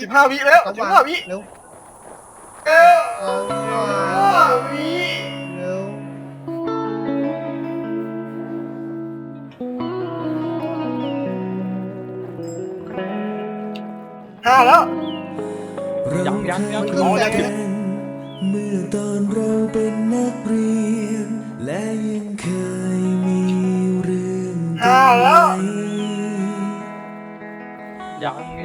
สิบห้าวิแล้วสิบห้าวิเร็วเอ้ยเอาห้าวิเร็วห้าแล้ว ยังยังยังอ๋อยังอยู่เมื่อตอนเราเป็นนักเรียน และยังเคย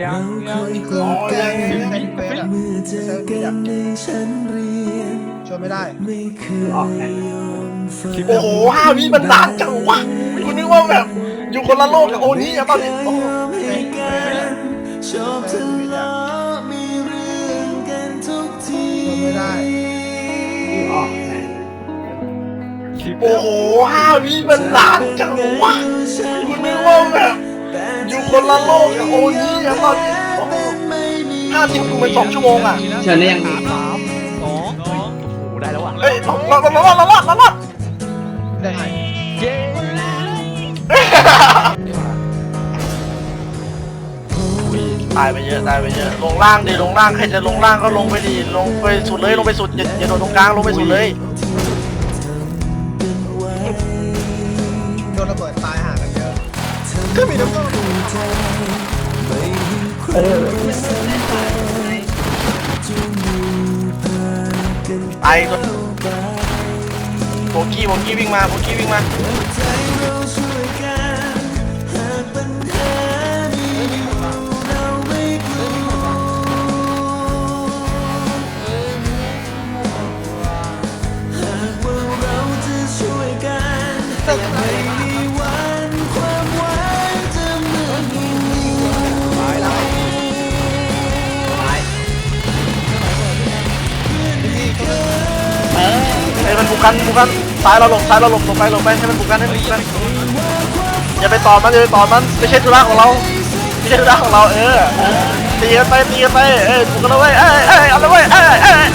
ยังยัเรางเคยังยกอดกันใช้เฟซอะเมื่อเจอกันในชั้นเรียนช่วยไม่ได้ไม่เคยยอมฝันโอ้โหห้าวิมันนานจังวะคุณนึกว่าแบบอยู่คนละโลกกับโอนี่อะตอนนี้โอ้โหยอมให้กันชอบทะเลาะมีเรื่องกันทุกทีช่วยไม่ได้โอ้โหห้าวิมันนานจังวะคุณนึกว่าแบบอยู่ คนละโลกกับโอนี่อะตอนนี้โอ้โหห้าสิบคือมันสองชั่วโมงอะเชิญได้ยังสามสองสองโอ้โหได้แล้วว่ะเฮ้ยเราเราเราเราเราเราเราได้ไงเย้ตายไปเยอะตายไปเยอะลงล่างดิลงล่างใครจะลงล่างก็ลงไปดิลงไปสุดเลยลงไปสุดอย่าอย่าโดนตรงกลางลงไปสุดเลยโดนระเบิดตาย ห่างกันเยอะก็มีน้ำก็ไปโบกี้โบกี้วิ่งมาโบกี้วิ่งมา กันบุกกันซ้ายเราหลบซ้ายเราหลบหลบไปหลบไปให้มันบุกกันให้มันบุกกันอย่าไปต่อมันอย่าไปต่อมันไม่ใช่ธุระของเราไม่ใช่ธุระของเราเออตีกันไปตีกันไปเออบุกกันเลยเว้เอ้ยเอ้ยเอาเลยเว้ยเอ้ยเอ้ย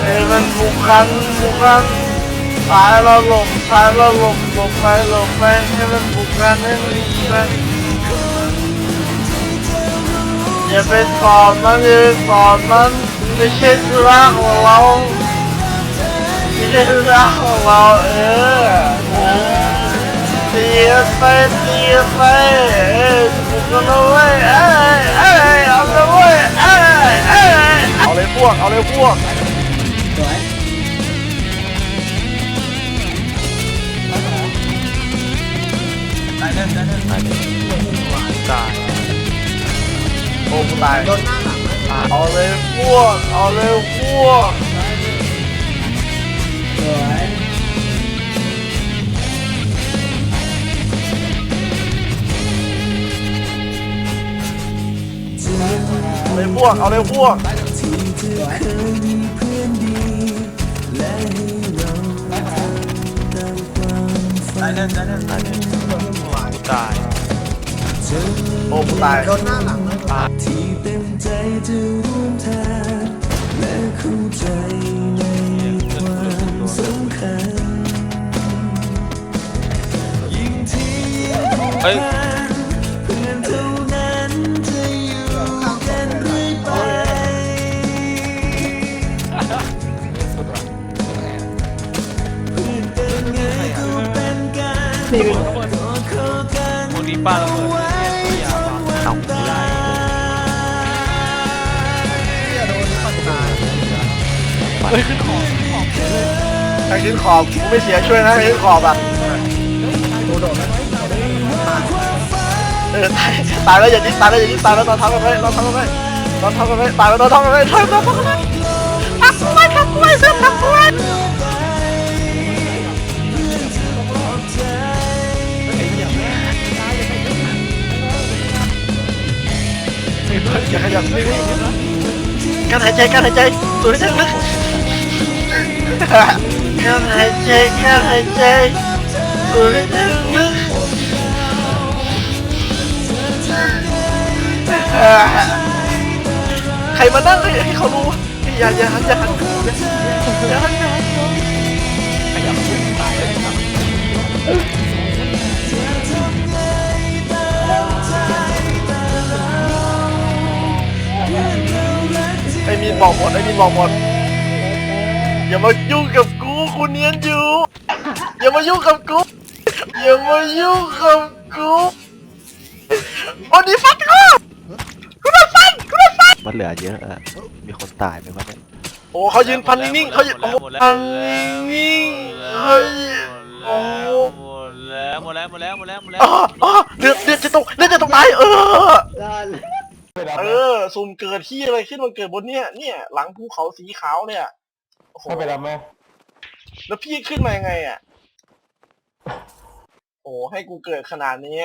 เอ้ยมันบุกกันบุกกันซ้ายเราหลบซ้ายเราหลบหลบไปหลบไปให้มันบุกกันให้มันบุกกันอย่าไปต่อมันอย่าไปต่อมัน ไม่ใช่ธุระของเราไม่ใช่ธุระของเราเออตีกันไปตีไปเอ้ยบุกกันเลยเว้ยเอ้ยเอ้ยเอาเลยเว้ยเอ้ยเอ้ยเอาเลยพวกเอาเลยพวกสวยตายโอ้กูตายโดนหน้าหลังเอาเลยพวกเอายพวกสวยเอาเลยพวกเอายพวกที่เธอเคยมีเพื่อนดีและให้เรา ตามความฝันกูตายเธอ โอ้กูตายโดนหน้าหลังที่เต็มใจจะร่วมทางและเข้าใจในความสำคัญยิ่งที่ยิ่งผูกเฮ้ย จนวันเอาตายที่โดนปัดตายเฮ้ยขึ้นของใครขึ้นขอบกูไม่เสียช่วยนะใครขึ้นขอบอะเออตายตายแล้วอย่าดิ้นตายแล้วอย่าดิ้นตายแล้วนอนทับกันไว้นอนทับกันไว้นอนทับกันไว้ตายแล้วนอนทับกันไว้นอนทับกันไว้ทับกูไว้ทับกูไว้เสื้อทับกูไว้ อย่าขยับการหายใจการหายใจสูดให้ลึกการหายใจการหายใจสูดให้ลึกใครมานั่งให้เขารู้วะอย่าอย่าหันอย่าหันอย่าหันอย่าหันอย่าหันมินบ อกหมดไอ้มินบอกหมดอย่ามายุ่งกับกูกูเนียนอยู่อย่ามายุ่งกับกูอย่ามายุ่งกับกูโอ้ดีฟัดกูกูโดนฟันกูโดนฟันมันเหลือเยอะอะมีคนตายไหมวะเนี่ยโอ้เขายืนพันนิ่งๆเขายืนโอ้พันนิ่งๆเฮ้ยโอ้หมดแล้วหมดแล้วหมดแล้วหมดแล้วหมดแล้วอ่าอ่าเดือดเดือดจะตกเดือดจะตกตายเออ เออซุ่มเกิดที่อะไรขึ้นมันเกิดบนเนี่ยเนี่ยหลังภูเขาสีขาวเนี่ยโอ้โหเข้าไปรับไหมแล้วพี่ขึ้นมายังไงอะโอ้ให้กูเกิดขนาดนี้